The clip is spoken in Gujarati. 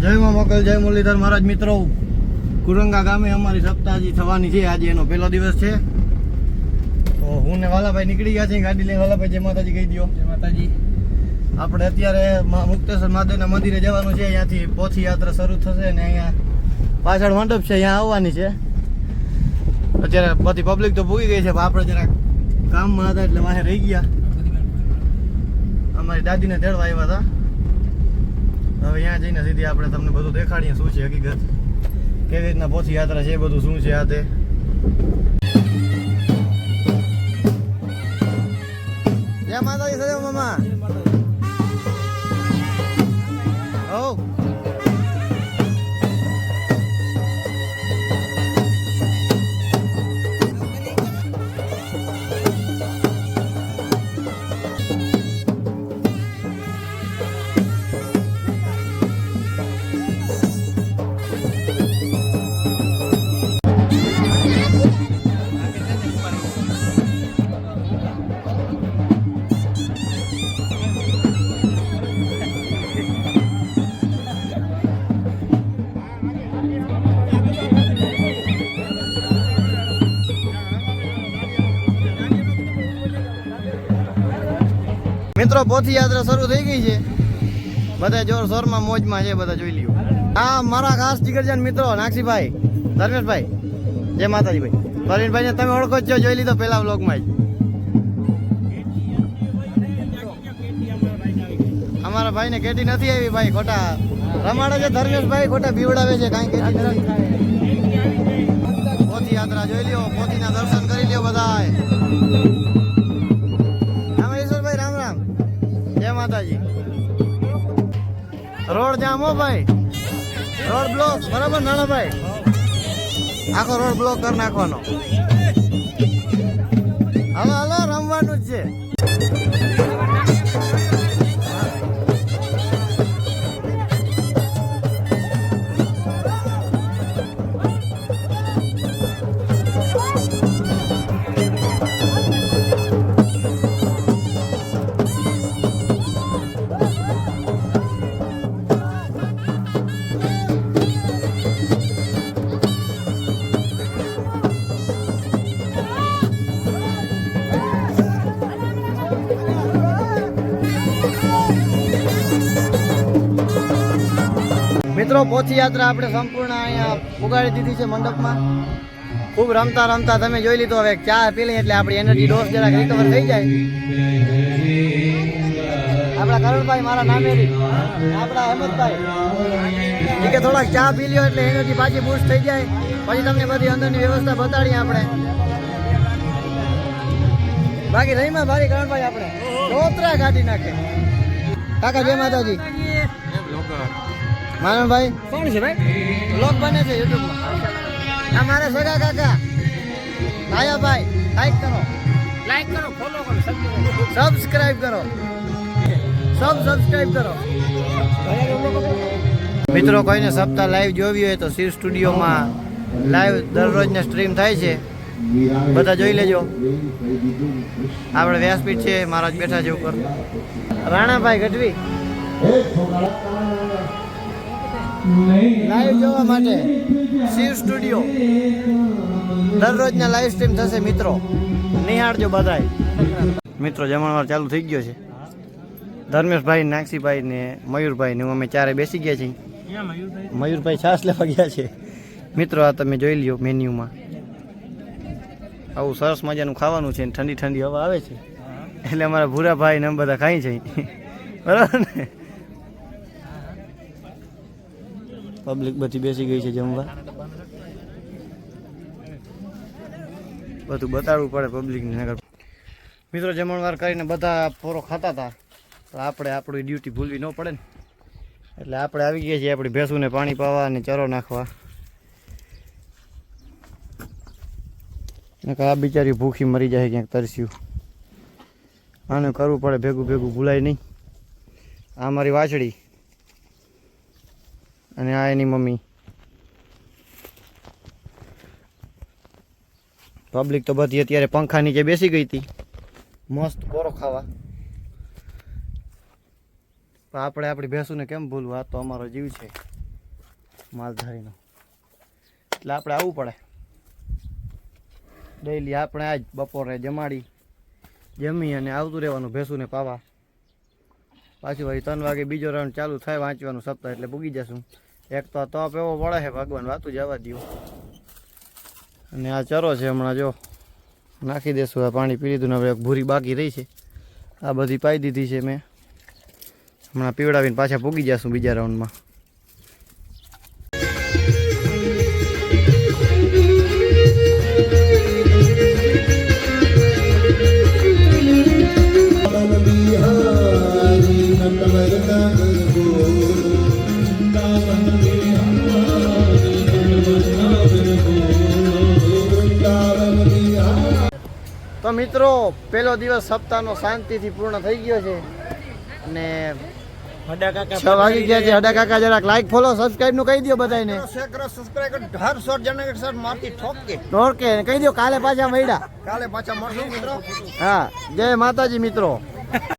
જય મોકલ જય મુરલીધર મહારાજ મિત્રો. કુરંગા ગામે અમારી સપ્તાહજી થવાની છે. આજે એનો પહેલો દિવસ છે. તો હું ને વાલાભાઈ નીકળી ગયા છે ગાડી લઈને વાલાભાઈ જય માતાજી કહી દો જય માતાજી. આપણે અત્યારે મુક્તેશ્વર મહાદેવના મંદિરે જવાનું છે. અહીંયાથી પોથી યાત્રા શરૂ થશે ને અહીંયા પાછળ મંડપ છે. અહીંયા આવવાની છે. અત્યારે બધી પબ્લિક તો ભૂગી ગઈ છે પણ આપણે જરાક કામમાં હતા એટલે વાહે રહી ગયા. અમારી દાદીને તેડવા આવ્યા હતા. હવે અહીંયા જઈને સીધી આપણે તમને બધું દેખાડીએ શું છે હકીકત. કેવી રીતના પોથી યાત્રા છે બધું, શું છે આ તે? જય માતાજી સદેવ મામા હો. મિત્રો, પોથી યાત્રા શરૂ થઈ ગઈ છે. બધા જોર શોરમાં મોજમાં છે, બધા જોઈ લ્યો. હા મારા ખાસ જીગરજાન મિત્રો નાક્ષીભાઈ ધર્મેશભાઈ, જય માતાજીભાઈ પ્રવીણભાઈને તમે ઓળખો છો, જોઈ લીધો પહેલા વ્લોગમાં જ. અમારા ભાઈને કેટી નથી આવી ભાઈ, ખોટા રમાડે છે ધર્મેશભાઈ, ખોટા બીવડાવે છે, કાંઈ કેટી નથી. પોથી યાત્રા જોઈ લ્યો, પોથીના દર્શન કરી લ્યો બધાય. માતાજી. રોડ જામ હો ભાઈ. રોડ બ્લોક બરાબર નાનાભાઈ આખો રોડ બ્લોક કરી નાખવાનો. મિત્રો, પોથી યાત્રા આપણે સંપૂર્ણ અહીંયા ઉગાડી દીધી છે મંડપમાં. ખૂબ રમતા રમતા તમે જોઈ લીધો હવે, ચા પી લઈએ એટલે આપણી એનર્જી ડોઝ જરાક રિકવર થઈ જાય. આપણા કરણભાઈ મારા નામેરી, આપણા હેમંતભાઈ. એ કે થોડાક ચા પી લ્યો એટલે એનર્જી પાછી બુસ્ટ થઈ જાય. પછી તમને બધી અંદરની વ્યવસ્થા બતાડીએ આપણે. બાકી રહીમાં ભારી કરણભાઈ આપણે. રોતરા કાઢી નાખે. કાકા જય માતાજી. માનવભાઈ? કોણ છે ભાઈ? બ્લોગ બને છે યુટ્યુબમાં આ મારા સગા કાકા. ભાઈ લાઈક કરો. લાઈક કરો ફોલો કરો સબસ્ક્રાઇબ કરો. સબ સબસ્ક્રાઇબ કરો. મિત્રો કોઈને સપ્તાહ લાઈવ જોવી હોય તો શિવ સ્ટુડિયોમાં લાઈવ દરરોજને સ્ટ્રીમ થાય છે. બધા જોઈ લેજો. આપણે વ્યાસપીઠ છે મહારાજ બેઠા છે ઉપર. રાણાભાઈ ગઢવી. લાઈવ જોવા માટે શિવ સ્ટુડિયો. દરરોજના લાઈવ સ્ટ્રીમ થશે મિત્રો. નિહાળજો બધાય. મિત્રો, જમણવાર ચાલુ થઈ ગયો છે. ધર્મેશભાઈ, નાગસીભાઈ ને મયુરભાઈ ને અમે ચારે બેસી ગયા છીએ. મયુરભાઈ છાસ લેવા ગયા છે. મિત્રો, આ તમે જોઈ લ્યો મેન્યુમાં. આવું સરસ મજાનું ખાવાનું છે ઠંડી ઠંડી હવા આવે છે. એટલે અમારા ભૂરાભાઈ ને બધા ખાઈ છે. બરાબર ને? પબ્લિક બધી બેસી ગઈ છે જમવા. બધું બતાડવું પડે પબ્લિકને મિત્રો જમણવાર કરીને બધા પોરો ખાતા હતા. આપણે આપણી ડ્યુટી ભૂલવી ન પડે ને. એટલે આપણે આવી ગયા છીએ આપણી ભેંસુને પાણી પાવા અને ચરો નાખવા. આ બિચારી ભૂખી મરી જાય ક્યાંક તરસ્યું. આને કરવું પડે, ભેગું ભેગું ભૂલાય નહીં. આ મારી વાછડી. અને આ એની મમ્મી. પબ્લિક તો બધી અત્યારે પંખા નીચે બેસી ગઈ હતી. મસ્ત કોરો ખાવા. પણ આપણે આપણી ભેંસુને કેમ ભૂલવું? આ તો અમારો જીવ છે. માલધારીનો. એટલે આપણે આવવું પડે. ડેઈલી આપણે આજ બપોરે જમાડી, જમી અને આવતું રહેવાનું ભેંસુને પાવા. પાછું વળી ત્રણ વાગે બીજો રાઉન્ડ ચાલુ થાય, વાંચવાનું સપ્તાહ એટલે ભૂગી જશું. એક તો તપ એવો પડે છે, ભગવાન વાતું જવા દઉં અને આ ચરો છે હમણાં જો. નાખી દેશું, આ પાણી પી લીધું ને હવે ભૂરી બાકી રહી છે. આ બધી પાઈ દીધી છે મેં. હમણાં પીવડાવીને પાછા પૂગી જશું બીજા રાઉન્ડમાં તો મિત્રો પહેલો દિવસ સપ્તાહનો શાંતિથી પૂર્ણ થઈ ગયો છે. અને છ વાગી ગયા છે. હડા કાકા જરાક લાઈક ફોલો સબસ્ક્રાઇબનું કહી દો બધાને હર શોટ જનરેશન મારતી ઠોકે. ઓકે કહી દો કાલે પાછા મળ્યા. કાલે પાછા મળશું મિત્રો. હા. જય માતાજી મિત્રો.